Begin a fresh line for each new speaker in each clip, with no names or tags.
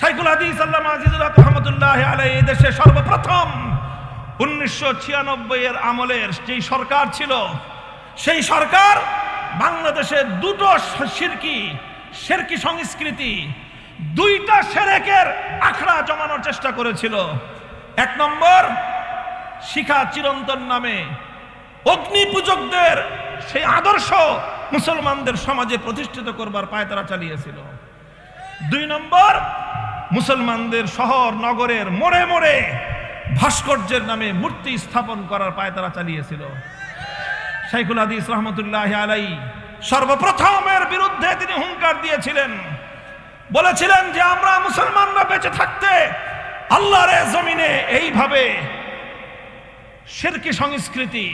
শাইখুল হাদিস আল্লাহ আজিজুল হক রহমতুল্লাহ আলাই এই দেশে সর্বপ্রথম উনিশশো ছিয়ানব্বই এর আমলের যেই সরকার ছিল, সেই সরকার বাংলাদেশে দুটো শিরকি শেরকি সংস্কৃতি, দুইটা সেরেকের আখড়া জমানোর চেষ্টা করেছিল। এক নম্বর, শিখা চিরন্তন নামে অগ্নি পূজকদের সেই আদর্শ মুসলমানদের সমাজে প্রতিষ্ঠিত করবার পায়তারা চালিয়েছিল। দুই নম্বর মুসলমানদের শহর, নগরের মোড়ে মোড়ে ভাস্কর্যের নামে মূর্তি স্থাপন করার পায় তারা চালিয়েছিল। শাইখুল হাদিস রহমতুল্লাহ আলাই সর্বপ্রথমের বিরুদ্ধে তিনি হুঙ্কার দিয়েছিলেন। বলেছিলেন যে, আমরা মুসলমানরা বেঁচে থাকতে আল্লাহর জমিনে এইভাবে শেরকি সংস্কৃতি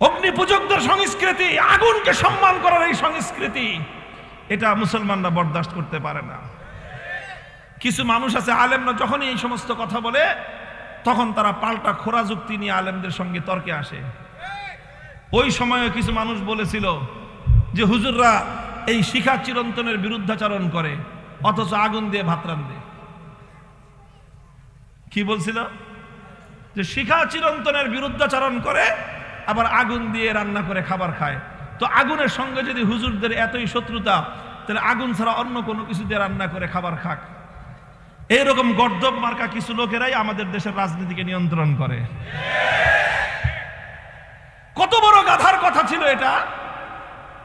অগ্নি পূজকদের সংস্কৃতি, আগুনকে সম্মান করার এই সংস্কৃতি, এটা মুসলমানরা বরদাস্ত করতে পারে না। কিছু মানুষ আছে আলেমরা যখনই এই সমস্ত কথা বলে, তখন তারা পাল্টা খোরা যুক্তি নিয়ে আলেমদের সঙ্গে তর্কে আসে। ওই সময়ে কিছু মানুষ বলেছিল যে, হুজুররা এই শিখা চিরন্তনের বিরুদ্ধাচরণ করে, অথচ আগুন দিয়ে ভাত রান্ধে কি বলছিল? যে, শিখা চিরন্তনের বিরুদ্ধাচরণ করে, আবার আগুন দিয়ে রান্না করে খাবার খায়। তো আগুনের সঙ্গে যদি হুজুরদের এতই শত্রুতা, তাহলে আগুন ছাড়া অন্য কোনো কিছু দিয়ে রান্না করে খাবার খাক। এইরকম গর্দব মার্কা কিছু লোকেরাই আমাদের দেশের রাজনীতিকে নিয়ন্ত্রণ করে। কত বড় গাধার কথা ছিল এটা।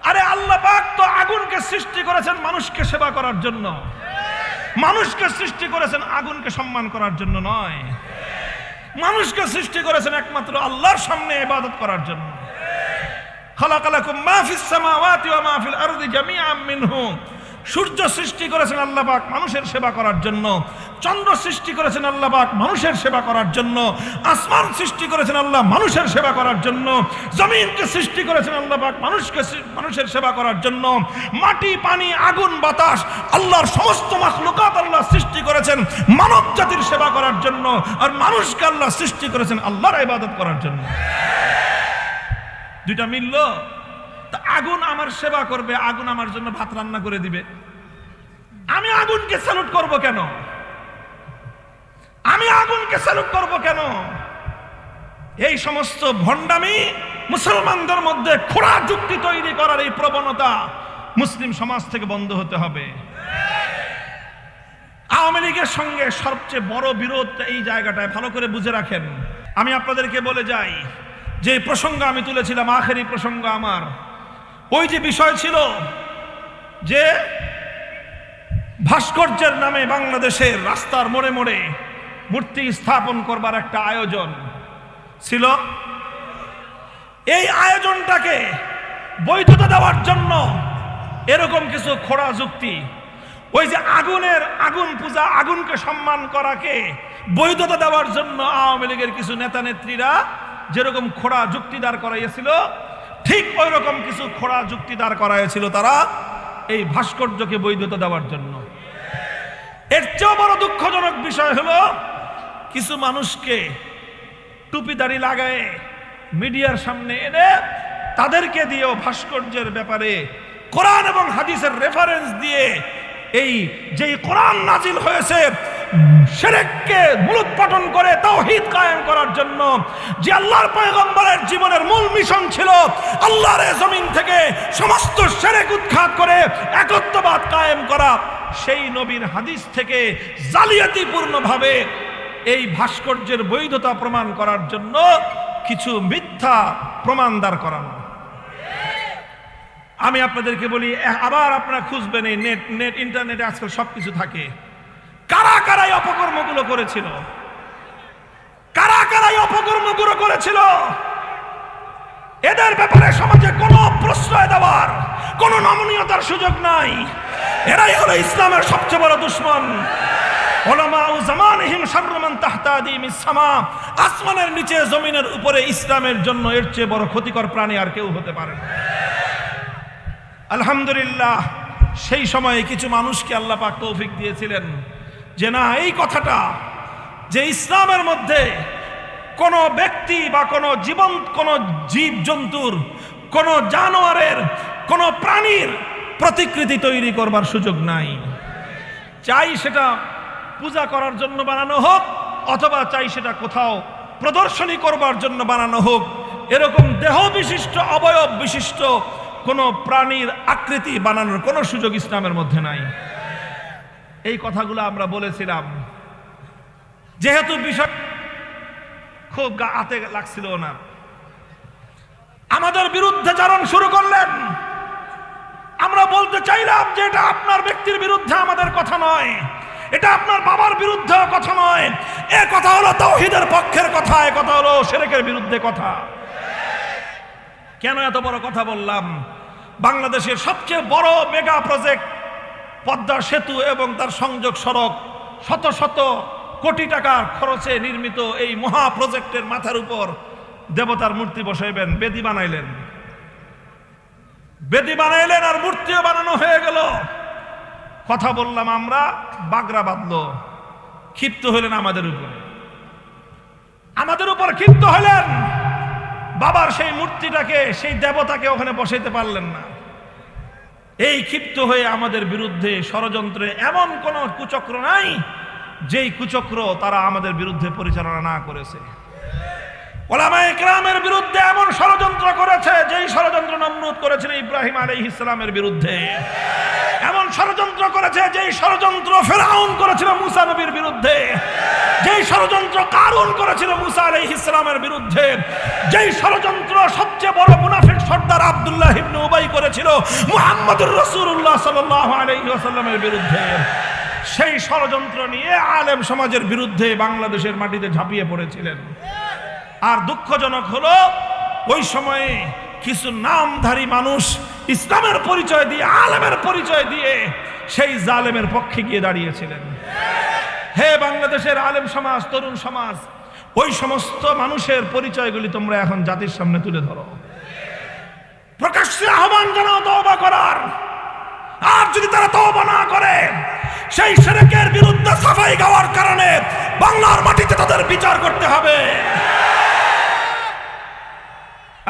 আরে আল্লাহ পাক তো আগুনকে সৃষ্টি করেছেন মানুষকে সেবা করার জন্য। মানুষকে সৃষ্টি করেছেন আগুনকে সম্মান করার জন্য নয়। মানুষকে সৃষ্টি করেছেন একমাত্র আল্লাহর সামনে ইবাদত করার জন্য। খালাকালাকুম মা ফিস সামাওয়াতি ওয়া মা ফিল আরদি জামিআম মিনহু। সূর্য সৃষ্টি করেছেন আল্লাহ পাক মানুষের সেবা করার জন্য। চন্দ্র সৃষ্টি করেছেন আল্লাহ পাক মানুষের সেবা করার জন্য। আসমান সৃষ্টি করেছেন আল্লাহ মানুষের সেবা করার জন্য। জমিনকে সৃষ্টি করেছেন আল্লাহ পাক মানুষকে মানুষের সেবা করার জন্য। মাটি, পানি, আগুন, বাতাস আল্লাহর সমস্ত মাখলুকাত আল্লাহ সৃষ্টি করেছেন মানব জাতির সেবা করার জন্য আর মানুষকে আল্লাহ সৃষ্টি করেছেন আল্লাহর ইবাদত করার জন্য। দুইটা মিলল? আগুন আমার সেবা করবে, আগুন আমার জন্য ভাত রান্না করে দিবে। আমি আগুনকে স্যালুট করব কেন? আমি আগুনকে স্যালুট করব কেন? এই সমস্ত ভণ্ডামি মুসলমানদের মধ্যে খোড়া যুক্তি তৈরি করার এই প্রবণতা মুসলিম সমাজ থেকে বন্ধ হতে হবে। আওয়ামী লীগের সঙ্গে সবচেয়ে বড় বিরোধ এই জায়গাটায়, ভালো করে বুঝে রাখেন। আমি আপনাদেরকে বলে যাই, যে প্রসঙ্গ আমি তুলেছিলাম, আখেরি প্রসঙ্গ আমার। ওই যে বিষয় ছিল যে ভাস্কর্যের নামে বাংলাদেশের রাস্তার মোড়ে মোড়ে মূর্তি স্থাপন করবার একটা আয়োজন ছিল। এই আয়োজনটাকে বৈধতা দেওয়ার জন্য এরকম কিছু খোড়া যুক্তি, ওই যে আগুনের আগুন পূজা, আগুনকে সম্মান করাকে বৈধতা দেওয়ার জন্য আওয়ামী লীগের কিছু নেতা নেত্রীরা যেরকম খোড়া যুক্তি দাঁড় করাইয়াছিল ঠিক ওই রকম কিছু খোড়া যুক্তি দাঁড় করাইয়াছিল তারা এই ভাস্কর্যকে বৈধতা দেওয়ার জন্য। এর চেয়েও বড় দুঃখজনক বিষয় হলো, কিছু মানুষকে টুপি দাড়ি লাগায় মিডিয়ার সামনে এনে তাদেরকে দিয়েও ভাস্কর্যের ব্যাপারে কোরআন এবং হাদিসের রেফারেন্স দিয়ে এই যেই কোরআন নাজিল হয়েছে সেরেককে মূলোৎপাটন করে, তাওহীদ কায়েম করার জন্য যে আল্লাহর পয়গম্বরের জীবনের মূল মিশন ছিল, আল্লাহর জমিন থেকে সমস্ত সেরেক উৎখাত করে একত্ববাদ কায়েম করা, সেই নবীর হাদিস থেকে জালিয়াতিপূর্ণভাবে এই ভাস্কর্যের বৈধতা প্রমাণ করার জন্য কিছু মিথ্যা প্রমাণ দাঁড় করানো। আমি আপনাদেরকে বলি আবার আপনারা খুঁজবেন এই নেট নেট ইন্টারনেটে আজকাল সব কিছু থাকে। কারা কারাই অপকর্মগুলো করেছিল? কারা কারাই অপকর্মগুলো করেছিল? এদের ব্যাপারে সমাজে কোনো প্রশ্রয় দেওয়ার, কোনো নমনীয়তার সুযোগ নাই। এরাই হলো ইসলামের সবচেয়ে বড় দুশ্মন। আসমানের নিচে জমিনের উপরে ইসলামের জন্য এর চেয়ে বড় ক্ষতিকর প্রাণী আর কেউ হতে পারে আলহামদুলিল্লাহ, সেই সময়ে কিছু মানুষকে আল্লাহ পাক তৌফিক দিয়েছিলেন। যে না, এই কথাটা যে ইসলামের মধ্যে কোনো ব্যক্তি বা কোনো জীবন কোনো জীব জন্তুর কোনো জানোয়ারের, কোনো প্রাণীর প্রতিকৃতি তৈরি করবার সুযোগ নাই। চাই সেটা পূজা করার জন্য বানানো হোক, অথবা চাই সেটা কোথাও প্রদর্শনী করবার জন্য বানানো হোক। এরকম দেহ বিশিষ্ট, অবয়ব বিশিষ্ট কোনো প্রাণীর আকৃতি বানানোর কোনো সুযোগ ইসলামের মধ্যে নাই। এই কথাগুলো আমরা বলেছিলাম। যেহেতু বিষয় খুব হাতে লাগছিল না। আমাদের বিরুদ্ধে চারণ শুরু করলেন। আমরা বলতে চাইলাম যে এটা আপনার ব্যক্তির বিরুদ্ধে আমাদের কথা নয়। এটা আপনার বাবার বিরুদ্ধে কথা নয়। এ কথা হলো তৌহিদের পক্ষের কথা, এ কথা হলো সেরেকের বিরুদ্ধে কথা। কেন এত বড় কথা বললাম? বাংলাদেশের সবচেয়ে বড় মেগা প্রজেক্ট পদ্মা সেতু এবং তার সংযোগ সড়ক শত শত কোটি টাকার খরচে নির্মিত এই মহা প্রজেক্টের মাথার উপর দেবতার মূর্তি বসাইবেন, বেদি বানাইলেন। বেদি বানাইলেন আর মূর্তিও বানানো হয়ে গেল। কথা বললাম আমরা, বাগরা বাঁধলো। ক্ষিপ্ত হলেন আমাদের উপরে। আমাদের উপর ক্ষিপ্ত হলেন। বাবার সেই মূর্তিটাকে, সেই দেবতাকে ওখানে বসাইতে পারলেন না। এই ক্ষিপ্ত হয়ে আমাদের বিরুদ্ধে ষড়যন্ত্রে এমন কোন কুচক্র নাই, যেই কুচক্র তারা আমাদের বিরুদ্ধে পরিচালনা না করেছে। বিরুদ্ধে এমন ষড়যন্ত্র করেছে, যেই ষড়যন্ত্র ইব্রাহিম আলাইহিস ইসলামের বিরুদ্ধে। এমন ষড়যন্ত্র করেছে, যেই ষড়যন্ত্র ফেরাউন করেছিল মুসা নবীর বিরুদ্ধে। যেই ষড়যন্ত্র কারুন করেছিল মুসা আলাইহিস ইসলামের বিরুদ্ধে। যেই ষড়যন্ত্র সবচেয়ে বড় মুনাফিক সর্দার আব্দুল্লাহ ইবনে উবাই করেছিল মুহাম্মদুর রাসূলুল্লাহ সাল্লাল্লাহু বিরুদ্ধে। সেই ষড়যন্ত্র নিয়ে আলেম সমাজের বিরুদ্ধে বাংলাদেশের মাটিতে ঝাঁপিয়ে পড়েছিলেন। আর দুঃখজনক হলো, ওই সময়ে কিছু নামধারী মানুষ ইসলামের পরিচয় দিয়ে, আলেমের পরিচয় দিয়ে সেই জালেমের পক্ষে গিয়ে দাঁড়িয়েছিলেন। হে বাংলাদেশের আলেম সমাজ, তরুণ সমাজ, ওই সমস্ত মানুষের পরিচয়গুলি তোমরা এখন জাতির সামনে তুলে ধরো। প্রকাশ্যে আহ্বান জানাও, তওবা করার। আর যদি তারা তওবা না করে, সেই সেরেকের বিরুদ্ধে সাফাই গাওয়ার কারণে বাংলার মাটিতে তাদের বিচার করতে হবে।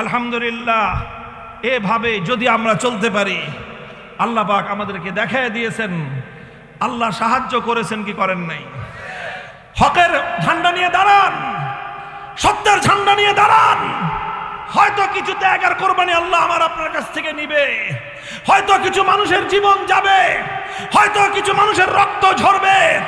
আলহামদুলিল্লাহ, এভাবে যদি আমরা চলতে পারি, আল্লাহ পাক আমাদেরকে দেখায় দিয়েছেন। আল্লাহ সাহায্য করেছেন কি করেন নাই? হকের ঝান্ডা নিয়ে দাঁড়ান, সত্যের ঝান্ডা নিয়ে দাঁড়ান। হয়তো কিছু ত্যাগ আর কোরবানি আল্লাহ আমার আপনার কাছ থেকে নিবে। হয়তো কিছু মানুষের জীবন যাবে। হয়তো কিছু মানুষের রক্ত ঝরবে।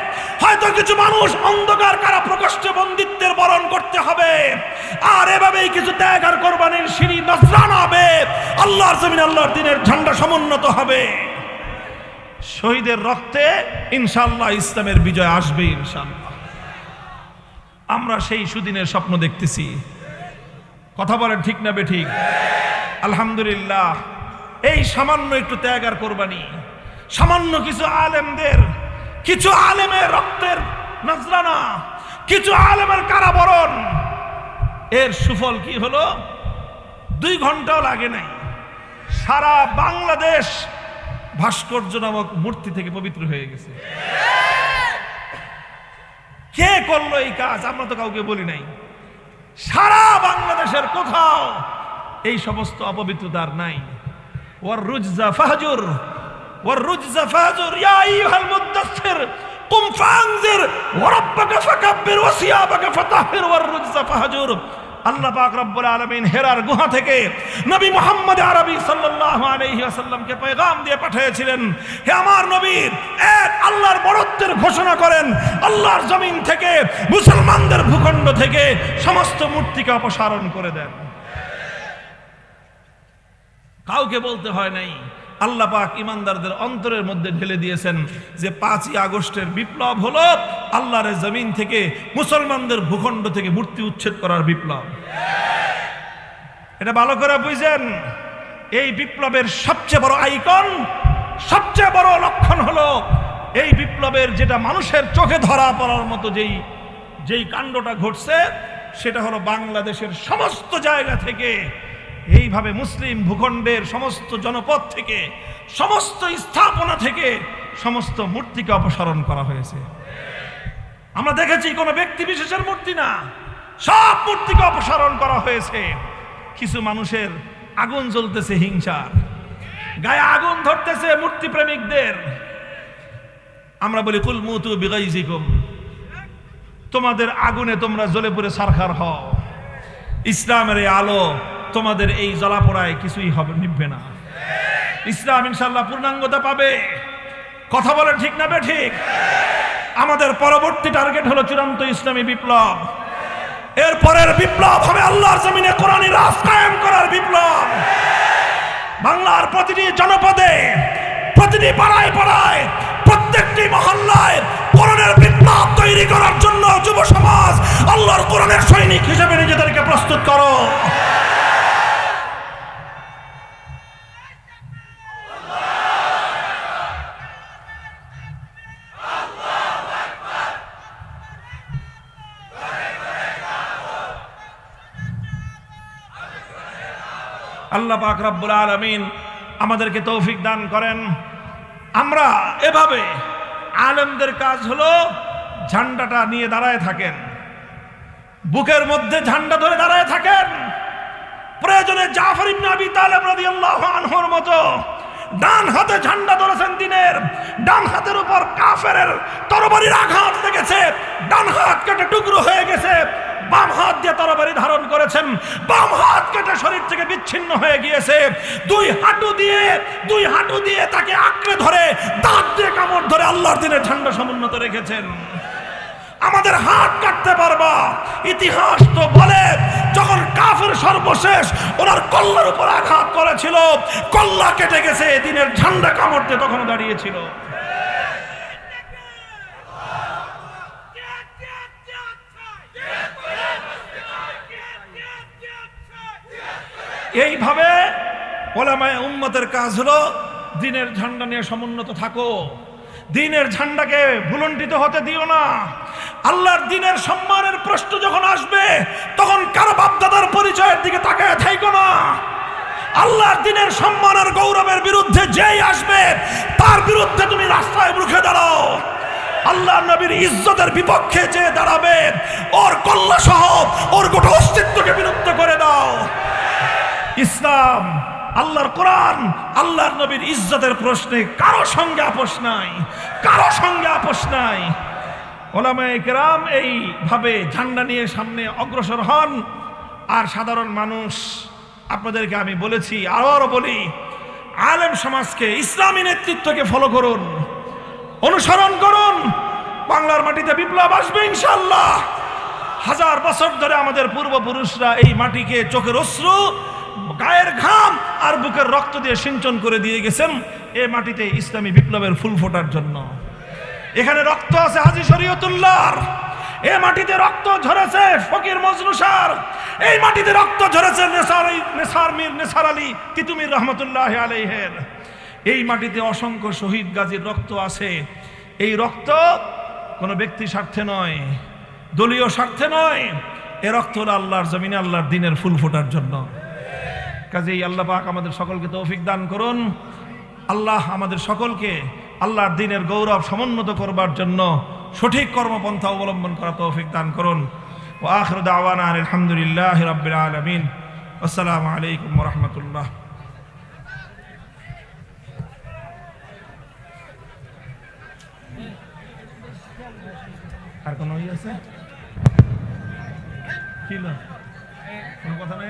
হয়তো কিছু মানুষ অন্ধকার কারা প্রকোষ্ঠে বন্দিত্বের বরণ করতে হবে। আর এভাবেই কিছু ত্যাগ আর কোরবানির সিঁড়ি নজরান হবে। আল্লাহর জমিন আল্লাহর দিনের ঝান্ডা সমুন্নত হবে। শহীদের রক্তে ইনশাল্লাহ ইসলামের বিজয় আসবে ইনশাল্লাহ আমরা সেই সুদিনের স্বপ্ন দেখতেছি। কথা বলেন ঠিক না বে ঠিক? আলহামদুলিল্লাহ। এই সামান্য একটু ত্যাগ আর কোরবানি। সামান্য কিছু আলেমদের, কিছু আলেমের রক্তের নজরানা, কিছু আলেমের কারাবরণ। এর সুফল কি হলো? দুই ঘন্টাও লাগে নাই। সারা বাংলাদেশ ভাস্কর্য নামক মূর্তি থেকে পবিত্র হয়ে গেছে। কে করল এই কাজ? আমরা তো কাউকে বলি নাই। সারা বাংলাদেশের কোথাও এই সমস্ত অপবিত্রতার নাই। ওয়ার রুজা ফাহাজুর, ওয়ার রুজা ফাহাজুর, ইয়া আইয়ুহাল মুদাথির কুম ফানজির, ওয়া রাব্বাকা ফাকাব্বির ওয়া সিয়াবাকা ফাতাহহির ওয়ার রুজা ফাহজুর। আল্লাহ পাক রব্বুল আলামিন হেরার গুহা থেকে নবী মুহাম্মদ আরবি সাল্লাল্লাহু আলাইহি ওয়াসাল্লামকে পয়গাম দিয়ে পাঠিয়েছিলেন। হে আমার নবী, এক আল্লাহর বড়ত্বের ঘোষণা করেন, আল্লাহর জমিন থেকে মুসলমানদের ভূখণ্ড থেকে সমস্ত মূর্তিকে অপসারণ করে দেন। কাউকে বলতে হয় নাই আল্লাহ পাক ইমানদারদের অন্তরের মধ্যে ঢেলে দিয়েছেন যে পাঁচই আগস্টের বিপ্লব হলো আল্লাহর জমিন থেকে মুসলমানদের ভূখণ্ড থেকে মূর্তি উচ্ছেদ করার বিপ্লব। এটা ভালো করে বুঝেন, এই বিপ্লবের সবচেয়ে বড় আইকন, সবচেয়ে বড় লক্ষণ হলো এই বিপ্লবের যেটা মানুষের চোখে ধরা পড়ার মতো যেই যেই কাণ্ডটা ঘটছে, সেটা হলো বাংলাদেশের সমস্ত জায়গা থেকে এইভাবে মুসলিম ভূখণ্ডের সমস্ত জনপদ থেকে, সমস্ত স্থাপনা থেকে, সমস্ত মূর্তিকে অপসারণ করা হয়েছে। আমরা দেখেছি কোনো ব্যক্তি বিশেষের মূর্তি না, সব মূর্তিকে অপসারণ করা হয়েছে। কিছু মানুষের আগুন জ্বলতেছে হিংসার গায়ে আগুন ধরতেছে মূর্তি প্রেমিকদের। আমরা বলি, কুল মুতু বিগাইজিকুম, তোমাদের আগুনে তোমরা জ্বলে পড়ে সারখার হও। ইসলামের এই আলো তোমাদের এই জ্বলাপোড়ায় কিছুই হবে, নিভবে না। ইসলাম ইনশাল্লাহ পূর্ণাঙ্গতা পাবে। কথা বলেন ঠিক না বে ঠিক? আমাদের পরবর্তী টার্গেট হলো চূড়ান্ত ইসলামী বিপ্লব। এর পরের বিপ্লব হবে আল্লাহর জমিনে কোরআনী রাজ কায়েম করার বিপ্লব। বাংলার প্রতিটি জনপদে, প্রতিটি পাড়ায় পাড়ায়, প্রত্যেকটি মহল্লায় কোরআনের বিপ্লব তৈরি করার জন্য যুব সমাজ আল্লাহর কোরআনের সৈনিক হিসেবে নিজেদেরকে প্রস্তুত করো। আল্লাহ পাক রব্বুল আলমিন আমাদেরকে তৌফিক দান করেন। আমরা এভাবে আলেমদের কাজ হলো ঝান্ডাটা নিয়ে দাঁড়ায় থাকেন। বুকের মধ্যে ঝান্ডা ধরে দাঁড়ায় থাকেন। প্রয়োজনে জাফর ইবনে আবি তালেব রাদিয়াল্লাহু আনহুর মতো ডান হাতে ঝান্ডা ধরেছেন দিনের, ডান হাতের উপর কাফেরের তরবারির আঘাত লেগেছে ডান হাত কেটে টুকরো হয়ে গেছে। বাম হাত দিয়ে তরবারি ধারণ করেছেন। বাম হাত কেটে শরীর থেকে বিচ্ছিন্ন হয়ে গিয়েছে। দুই হাঁটু দিয়ে, দুই হাঁটু দিয়ে তাকে আঁকড়ে ধরে, দাঁত দিয়ে কামড় ধরে আল্লাহর দিনের ঝান্ডা সমুন্নত রেখেছেন। আমাদের হাত কাটতে পারবা। ইতিহাস তো বলে, যখন কাফের সর্বশেষ ওনার কল্লার উপর আঘাত করেছিল, কল্লা কেটে গেছে দিনের ঝান্ডা কামড়তে তখন দাঁড়িয়েছিল। এইভাবে ওলামায় উম্মতের কাজ হলো দিনের ঝান্ডা নিয়ে সমুন্নত থাকো। দিনের ঝান্ডাকে ভুলন্টিত হতে দিও না। আল্লাহর দিনের সম্মানের প্রশ্ন যখন আসবে, তখন কারও বাপদাদার পরিচয়ের দিকে তাকায় থাইকো না। আল্লাহর দিনের সম্মান আর গৌরবের বিরুদ্ধে যেই আসবে, তার বিরুদ্ধে তুমি রাস্তায় রুখে দাঁড়াও। আল্লাহ নবীর ইজ্জতের বিপক্ষে যে দাঁড়াবে, ওর কল্লা সহ ওর গোটা অস্তিত্বকে বিলুপ্ত করে দাও। ইসলাম, আল্লাহর কোরআন, আল্লাহর নবীর ইজ্জতের প্রশ্নে কারও সঙ্গে আপোষ নাই, কারও সঙ্গে আপোষ নাই। ওলামায়ে কেরাম এইভাবে ঝান্ডা নিয়ে সামনে অগ্রসর হন। আর সাধারণ মানুষ, আপনাদেরকে আমি বলেছি আরও বলি, আলেম সমাজকে ইসলামী নেতৃত্বকে ফলো করুন, অনুসরণ করুন। বাংলার মাটিতে বিপ্লব আসবে ইনশাল্লাহ হাজার বছর ধরে আমাদের পূর্বপুরুষরা এই মাটিকে চোখের অশ্রু গায়ের ঘাম আর বুকের রক্ত দিয়ে সিঞ্চন করে দিয়ে গেছেন এ মাটিতে ইসলামী বিপ্লবের ফুল ফোটার জন্য। এখানে রক্ত আছে হাজি শরীয়তুল্লাহর। এ মাটিতে রক্ত ঝরেছে ফকির মজনুসার এই মাটিতে রক্ত ঝরেছে নেসার নেসার মীর নেসার আলী তিতুমির রহমতুল্লাহ আলাইহের। এই মাটিতে অসংখ্য শহীদ গাজীর রক্ত আছে। এই রক্ত কোনো ব্যক্তি স্বার্থে নয়, দলীয় স্বার্থে নয়। এ রক্ত হলো আল্লাহর জমিনে আল্লাহর দিনের ফুল ফোটার জন্য। কাজেই আল্লাহ পাক আমাদের সকলকে তৌফিক দান করুন। আল্লাহ আমাদের সকলকে আল্লাহর দিনের গৌরব সমুন্নত করবার জন্য সঠিক কর্মপন্থা অবলম্বন করা তৌফিক দান করুন। ও আখর দাওয়ানা আলহামদুলিল্লাহ রবিল আলমিন। আসসালামু আলাইকুম রহমতুল্লাহ। আর কোনো ই আছে? কি কোনো কথা নাই?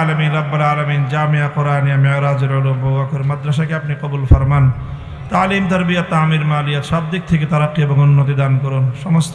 আলমিন আলমিন, জামিয়া কোরআনিয়া মাদ্রাসাকে আপনি কবুল ফরমান। তালিম তরবিয়া তামির মালিয়া সব দিক থেকে তারাক্কি এবং উন্নতি দান করুন। সমস্ত